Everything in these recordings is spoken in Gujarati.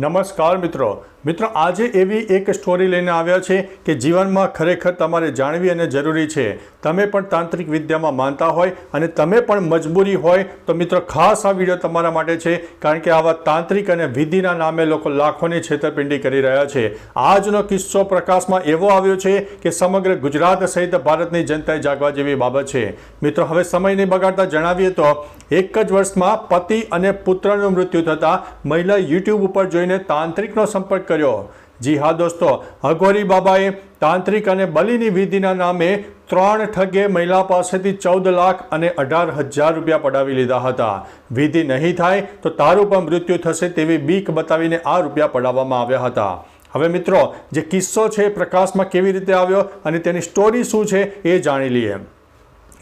નમસ્કાર મિત્રો. મિત્રો, આજે એવી એક સ્ટોરી લઈને આવ્યા છે કે જીવનમાં ખરેખર તમારે જાણવી અને જરૂરી છે. તમે પણ તાંત્રિક વિદ્યામાં માનતા હોય અને તમે પણ મજબૂરી હોય તો મિત્રો, ખાસ આ વીડિયો તમારા માટે છે, કારણ કે આવા તાંત્રિક અને વિધિના નામે લોકો લાખોની છેતરપિંડી કરી રહ્યા છે. આજનો કિસ્સો પ્રકાશમાં એવો આવ્યો છે કે સમગ્ર ગુજરાત સહિત ભારતની જનતાએ જાગવા જેવી બાબત છે. મિત્રો, હવે સમય નહીં બગાડતા જણાવીએ તો, એક જ વર્ષમાં પતિ અને પુત્રનું મૃત્યુ થતાં મહિલા યુટ્યુબ ઉપર જોઈને તાંત્રિકનો સંપર્ક કર્યો. જી હા દોસ્તો અઘોરી બાબાએ તાંત્રિક અને બલિની વિધિના નામે ત્રણ ઠગે મહિલા પાસેથી ચૌદ લાખ અને અઢાર હજાર રૂપિયા પડાવી લીધા હતા. વિધિ નહીં થાય તો તારું પણ મૃત્યુ થશે તેવી બીક બતાવીને આ રૂપિયા પડાવવામાં આવ્યા હતા. હવે મિત્રો, જે કિસ્સો છે એ પ્રકાશમાં કેવી રીતે આવ્યો અને તેની સ્ટોરી શું છે એ જાણી લઈએ.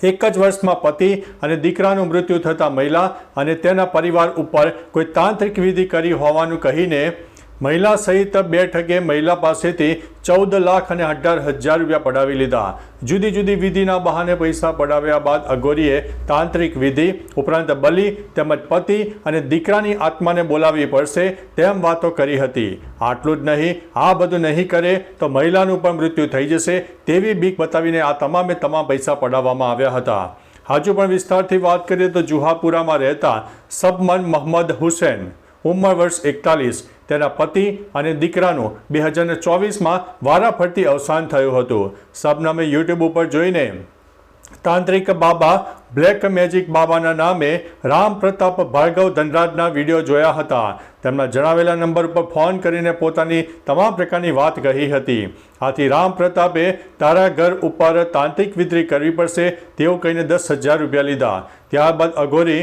એક જ વર્ષમાં પતિ અને દીકરાનું મૃત્યુ થતાં મહિલા અને તેના પરિવાર ઉપર કોઈ તાંત્રિક વિધિ કરી હોવાનું કહીને મહિલા સહિત બે ઠગે મહિલા પાસેથી ચૌદ લાખ અને અઢાર હજાર રૂપિયા પડાવી લીધા. જુદી જુદી વિધિના બહાને પૈસા પડાવ્યા બાદ અઘોરીએ તાંત્રિક વિધિ, ઉપરાંત બલિ, તેમજ પતિ અને દીકરાની આત્માને બોલાવવી પડશે તેમ વાતો કરી હતી. આટલું જ નહીં, આ બધું નહીં કરે તો મહિલાનું પણ મૃત્યુ થઈ જશે તેવી બીક બતાવીને આ તમામે તમામ પૈસા પડાવવામાં આવ્યા હતા. હજુ પણ વિસ્તારથી વાત કરીએ તો જુહાપુરામાં રહેતા સબમન મોહમ્મદ હુસેન ઉંમર વર્ષ એકતાલીસ. તેના પતિ અને દીકરાનું બે હજાર ચોવીસમાં વારાફરતી અવસાન થયું હતું. સબનામે યુટ્યુબ ઉપર જોઈને, તાંત્રિક બાબા, બ્લેક મેજિક બાબાના નામે રામ પ્રતાપ ભાર્ગવ ધનરાજના વીડિયો જોયા હતા. તેમના જણાવેલા નંબર પર ફોન કરીને પોતાની તમામ પ્રકારની વાત કહી હતી. આથી રામ પ્રતાપે તારા ઘર ઉપર તાંત્રિક વિધિ કરવી પડશે તેવું કહીને દસ હજાર રૂપિયા લીધા. ત્યારબાદ અઘોરી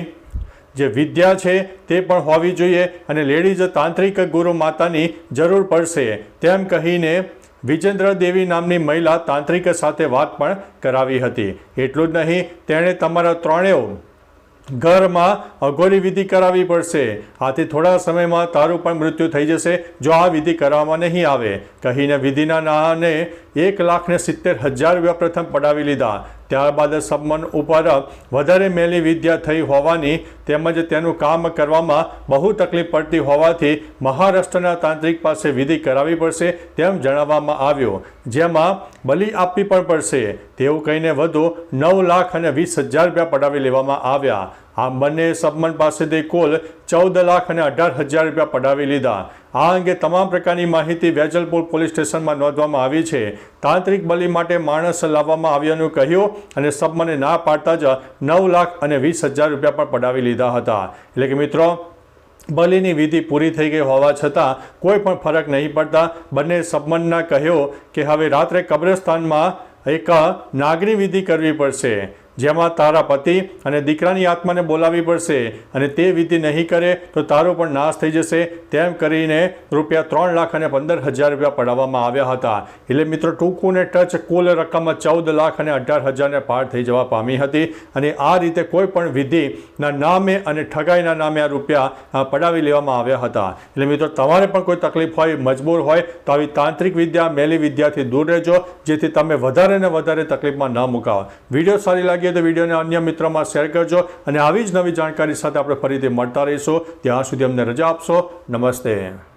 જે વિદ્યા છે તે પણ હોવી જોઈએ અને લેડીઝ તાંત્રિક ગુરુ માતાની જરૂર પડશે. તેમ કહીને વિજેન્દ્ર દેવી નામની મહિલા તાંત્રિક સાથે વાત પણ કરાવી હતી. એટલું જ નહીં, તેણે તમારા ત્રણેય ઘરમાં અઘોરી વિધિ કરાવવી પડશે. આથી થોડા સમયમાં તારું પણ મૃત્યુ થઈ જશે, જો આ વિધિ કરવામાં નહીં આવે. કહીને વિધિના નાને એક લાખ ને સિત્તેર હજાર રૂપિયા પ્રથમ પડાવી લીધા. ત્યારબાદ સબમન ઉપર વધારે મેલી વિદ્યા થઈ હોવાની તેમજ તેનું કામ કરવામાં બહુ તકલીફ પડતી હોવાથી મહારાષ્ટ્રના તાંત્રિક પાસે વિધિ કરાવવી પડશે તેમ જણાવવામાં આવ્યું. જેમાં બલિ આપવી પણ પડશે. તેવું કહીને વધુ નવ લાખ અને વીસ હજાર રૂપિયા પડાવી લેવામાં આવ્યા. આ બંને સબમન પાસેથી કુલ ચૌદ લાખ અને અઢાર હજાર રૂપિયા પડાવી લીધા. આ અંગે તમામ પ્રકારની માહિતી વેજલપુર પોલીસ સ્ટેશનમાં નોંધવામાં આવી છે. તાંત્રિક બલિ માટે માણસ લાવવામાં આવ્યાનું કહ્યું અને સબમને ના પાડતા જ નવ લાખ અને વીસ હજાર રૂપિયા પણ પડાવી લીધા હતા. એટલે કે મિત્રો, બલિની વિધિ પૂરી થઈ ગઈ હોવા છતાં કોઈ પણ ફરક નહીં પડતા બંને સબમનના કહ્યો કે હવે રાત્રે કબ્રસ્તાનમાં એક નાગરી વિધિ કરવી પડશે. જેમાં તારા પતિ અને દીકરાની આત્માને બોલાવવી પડશે અને તે વિધિ નહીં કરે તો તારો પણ નાશ થઈ જશે. તેમ કરીને રૂપિયા ત્રણ લાખ અને પંદર હજાર રૂપિયા પડાવવામાં આવ્યા હતા. એટલે મિત્રો ટૂંકું ને ટચ કુલ રકમ ચૌદ લાખ અને અઢાર હજારને પાર થઈ જવા પામી હતી અને આ રીતે કોઈ પણ વિધિના નામે અને ઠગાઈના નામે આ રૂપિયા પડાવી લેવામાં આવ્યા હતા. એટલે મિત્રો, તમારે પણ કોઈ તકલીફ હોય, મજબૂર હોય, તો આવી તાંત્રિક વિદ્યા, મેલી વિદ્યાથી દૂર રહેજો, જેથી તમે વધારે ને વધારે તકલીફમાં ન મુકાવો. વીડિયો સારી લાગી હોય તો વિડીયોને અન્ય મિત્રોમાં શેર કરજો અને આવી જ નવી જાણકારી સાથે આપણે ફરીથી મળતા રહીશું. ત્યાં સુધી અમને રજા આપશો. નમસ્તે.